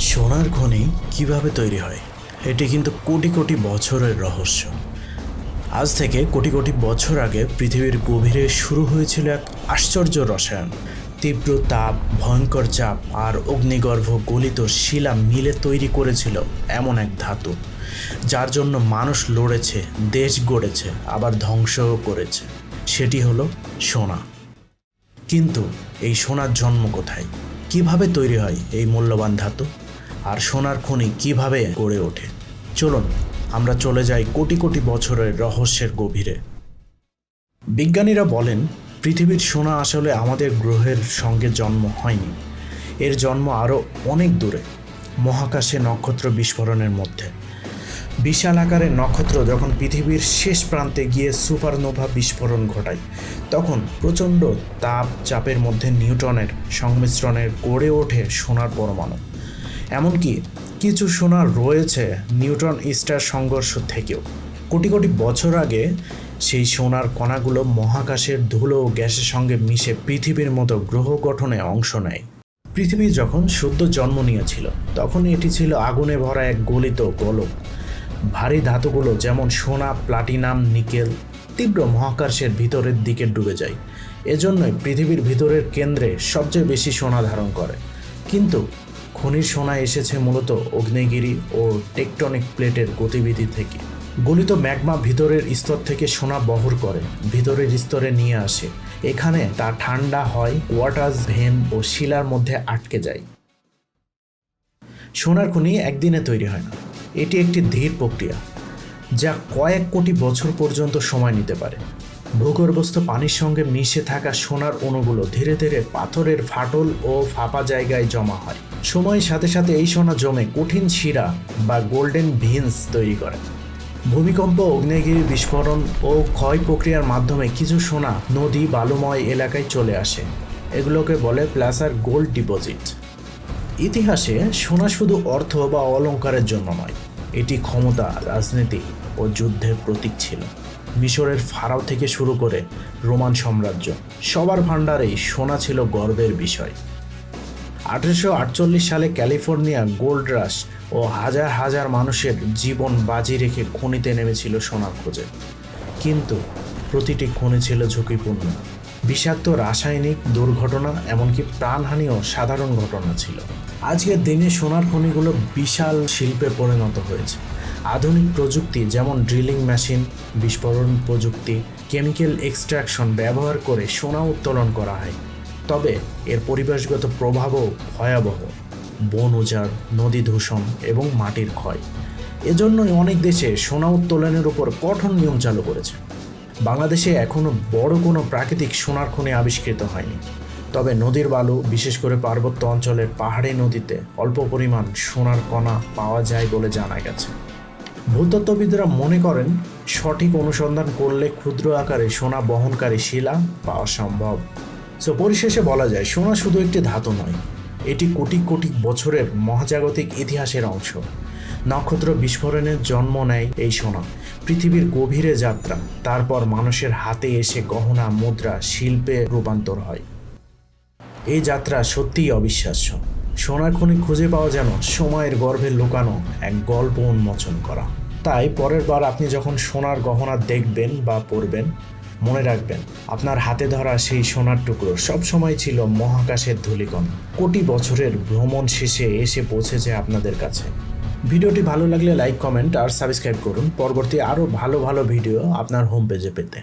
সোনার খনি কীভাবে তৈরি হয়, এটি কিন্তু কোটি কোটি বছরের রহস্য। আজ থেকে কোটি কোটি বছর আগে পৃথিবীর গভীরে শুরু হয়েছিল এক আশ্চর্য রসায়ন। তীব্র তাপ, ভয়ঙ্কর চাপ আর অগ্নিগর্ভ গলিত শিলা মিলে তৈরি করেছিল এমন এক ধাতু, যার জন্য মানুষ লড়েছে, দেশ গড়েছে, আবার ধ্বংসও করেছে। সেটি হলো সোনা। কিন্তু এই সোনার জন্ম কোথায়? কীভাবে তৈরি হয় এই মূল্যবান ধাতু? আর সোনার খনি কীভাবে গড়ে ওঠে? চলুন, আমরা চলে যাই কোটি কোটি বছরের রহস্যের গভীরে। বিজ্ঞানীরা বলেন, পৃথিবীর সোনা আসলে আমাদের গ্রহের সঙ্গে জন্ম হয়নি। এর জন্ম আরও অনেক দূরে, মহাকাশে নক্ষত্র বিস্ফোরণের মধ্যে। বিশাল আকারের নক্ষত্র যখন পৃথিবীর শেষ প্রান্তে গিয়ে সুপারনোভা বিস্ফোরণ ঘটায়, তখন প্রচণ্ড তাপ চাপের মধ্যে নিউটনের সংমিশ্রণের গড়ে ওঠে সোনার পরমাণু। এমনকি কিছু সোনা রয়েছে নিউটন স্টার সংঘর্ষ থেকেও। কোটি কোটি বছর আগে সেই সোনার কণাগুলো মহাকাশের ধুলো ও গ্যাসের সঙ্গে মিশে পৃথিবীর মতো গ্রহ গঠনে অংশ নেয়। পৃথিবী যখন সদ্য জন্ম নিয়েছিল, তখন এটি ছিল আগুনে ভরা এক গলিত গোলক। ভারী ধাতুগুলো যেমন সোনা, প্লাটিনাম, নিকেল তীব্র মহাকাশের ভিতরের দিকে ডুবে যায়। এজন্যই পৃথিবীর ভিতরের কেন্দ্রে সবচেয়ে বেশি সোনা ধারণ করে। কিন্তু খনির সোনা এসেছে মূলত অগ্নেয়গিরি ও টেকটনিক প্লেটের গতিবিধি থেকে। গলিত ম্যাগমা ভিতরের স্তর থেকে সোনা বহর করে, ভিতরের স্তরে নিয়ে আসে। এখানে তা ঠান্ডা হয়, ওয়াটার্স, ভেন ও শিলার মধ্যে আটকে যায়। সোনার খনি একদিনে তৈরি হয় না। এটি একটি ধীর প্রক্রিয়া, যা কয়েক কোটি বছর পর্যন্ত সময় নিতে পারে। ভূগর্ভস্থ পানির সঙ্গে মিশে থাকা সোনার অণুগুলো ধীরে ধীরে পাথরের ফাটল ও ফাঁপা জায়গায় জমা হয়। সময়ের সাথে সাথে এই সোনা জমে কঠিন শিরা বা গোল্ডেন ভিন্স তৈরি করে। ভূমিকম্প অগ্নেয়গিরি বিস্ফোরণ ও ক্ষয় প্রক্রিয়ার মাধ্যমে কিছু সোনা নদী, বালুময় এলাকায় চলে আসে। এগুলোকে বলে প্লাসার গোল্ড ডিপোজিট। ইতিহাসে সোনা শুধু অর্থ বা অলংকারের জন্য নয়, এটি ক্ষমতা, রাজনীতি ও যুদ্ধের প্রতীক ছিল। মিশরের ফারাও থেকে শুরু করে রোমান সাম্রাজ্য, সবার ভাণ্ডারেই সোনা ছিল গর্বের বিষয়। আঠেরোশো আটচল্লিশ সালে ক্যালিফোর্নিয়া গোল্ড রাশ ও হাজার হাজার মানুষের জীবন বাজি রেখে খনিতে নেমেছিল সোনার খোঁজে। কিন্তু প্রতিটি খনি ছিল ঝুঁকিপূর্ণ। বিষাক্ত রাসায়নিক দুর্ঘটনা এমনকি প্রাণহানিও সাধারণ ঘটনা ছিল। আজকের দিনে সোনার খনিগুলো বিশাল শিল্পে পরিণত হয়েছে। আধুনিক প্রযুক্তি যেমন ড্রিলিং মেশিন, বিস্ফোরণ প্রযুক্তি, কেমিক্যাল এক্সট্রাকশন ব্যবহার করে সোনা উত্তোলন করা হয়। তবে এর পরিবেশগত প্রভাবও ভয়াবহ। বন উজাড়, নদী দূষণ এবং মাটির ক্ষয়। এজন্যই অনেক দেশে সোনা উত্তোলনের উপর কঠোর নিয়ম চালু করেছে। বাংলাদেশে এখনও বড় কোনো প্রাকৃতিক সোনার খনি আবিষ্কৃত হয়নি। তবে নদীর বালু, বিশেষ করে পার্বত্য অঞ্চলের পাহাড়ি নদীতে অল্প পরিমাণ সোনার কণা পাওয়া যায় বলে জানা গেছে। ভূতত্ত্ববিদরা মনে করেন, সঠিক অনুসন্ধান করলে ক্ষুদ্র আকারে সোনা বহনকারী শিলা পাওয়া সম্ভব। সো পরিশেষে বলা যায়, সোনা শুধু একটি ধাতু নয়, এটি কোটি কোটি বছরের মহাজাগতিক ইতিহাসের অংশ। নক্ষত্র বিস্ফোরণের জন্ম নেয় এই সোনা। পৃথিবীর গভীরে যাত্রা, তারপর মানুষের হাতে এসে গহনা, মুদ্রা, শিল্পে রূপান্তর হয়। এই যাত্রা সত্যিই অবিশ্বাস্য। সোনার খনি খুঁজে পাওয়া যেন সময়ের গর্ভে লুকানো এক গল্প উন্মোচন করা। তাই পরের বার আপনি যখন সোনার গহনা দেখবেন বা পরবেন মনে রাখবেন, আপনার হাতে ধরা সেই সোনার টুকরো সবসময় ছিল মহাকাশের ধুলিকণ। কোটি বছরের ভ্রমণ শেষে এসে পৌঁছেছে আপনাদের কাছে। ভিডিওটি ভালো লাগলে লাইক, কমেন্ট আর সাবস্ক্রাইব করুন। পরবর্তী আরও ভালো ভালো ভিডিও আপনার হোম পেজে পেতে।